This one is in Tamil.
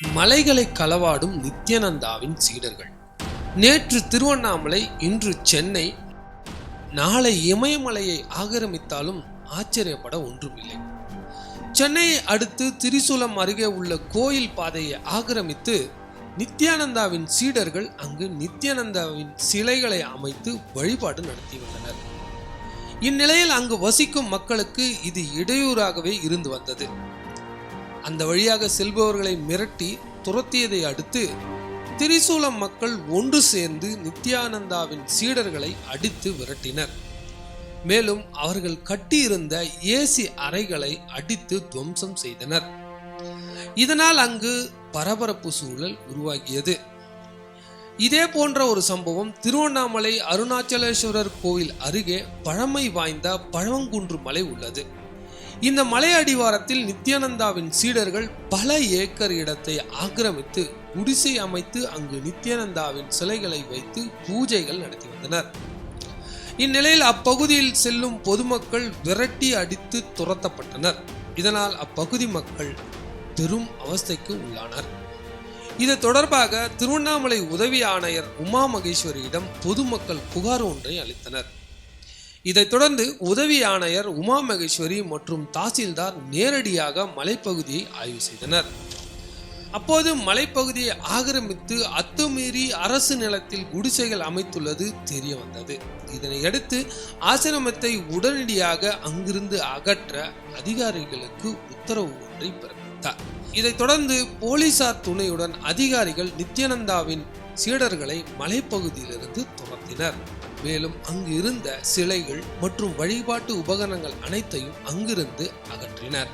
மலைகளை களவாடும் நித்யானந்தாவின் சீடர்கள். நேற்று திருவண்ணாமலை இன்று சென்னை. நாளை இமயமலையை ஆக்கிரமித்தாலும் ஆச்சரியப்பட ஒன்றுமில்லை. சென்னையை அடுத்து திரிசூலம் அருகே உள்ள கோயில் பாதையை ஆக்கிரமித்து நித்யானந்தாவின் சீடர்கள் அங்கு நித்யானந்தாவின் சிலைகளை அமைத்து வழிபாடு நடத்தி வந்தனர். இந்நிலையில் அங்கு வசிக்கும் மக்களுக்கு இது இடையூறாகவே இருந்து வந்தது. அந்த வழியாக செல்பவர்களை மிரட்டி துரத்தியதை அடுத்து திரிசூலம் மக்கள் ஒன்று சேர்ந்து நித்யானந்தாவின் சீடர்களை அடித்து விரட்டினர். மேலும் அவர்கள் கட்டியிருந்த ஏசி அறைகளை அடித்து துவம்சம் செய்தனர். இதனால் அங்கு பரபரப்பு சூழல் உருவாகியது. இதே போன்ற ஒரு சம்பவம் திருவண்ணாமலை அருணாச்சலேஸ்வரர் கோவில் அருகே பழமை வாய்ந்த பழங்குன்று மலை உள்ளது. இந்த மலை அடிவாரத்தில் நித்யானந்தாவின் சீடர்கள் பல ஏக்கர் இடத்தை ஆக்கிரமித்து குடிசை அமைத்து அங்கு நித்யானந்தாவின் சிலைகளை வைத்து பூஜைகள் நடத்தி வந்தனர். இந்நிலையில் அப்பகுதியில் செல்லும் பொதுமக்கள் விரட்டி அடித்து துரத்தப்பட்டனர். இதனால் அப்பகுதி மக்கள் பெரும் அவஸ்தைக்கு உள்ளானர். இது தொடர்பாக திருவண்ணாமலை உதவி ஆணையர் உமா மகேஸ்வரியிடம் பொதுமக்கள் புகார் ஒன்றை அளித்தனர். இதைத் தொடர்ந்து உதவி ஆணையர் உமா மகேஸ்வரி மற்றும் தாசில்தார் நேரடியாக மலைப்பகுதியை ஆய்வு செய்தனர். அப்போது மலைப்பகுதியை ஆக்கிரமித்து அத்துமீறி அரசு நிலத்தில் குடிசைகள் அமைத்துள்ளது தெரிய வந்தது. இதனையடுத்து ஆசிரமத்தை உடனடியாக அங்கிருந்து அகற்ற அதிகாரிகளுக்கு உத்தரவு ஒன்றை பிறப்பித்தார். இதைத் தொடர்ந்து போலீசார் துணையுடன் அதிகாரிகள் நித்யானந்தாவின் சீடர்களை மலைப்பகுதியிலிருந்து துரத்தினர். மேலும் அங்கு இருந்த சிலைகள் மற்றும் வழிபாட்டு உபகரணங்கள் அனைத்தையும் அங்கிருந்து அகற்றினர்.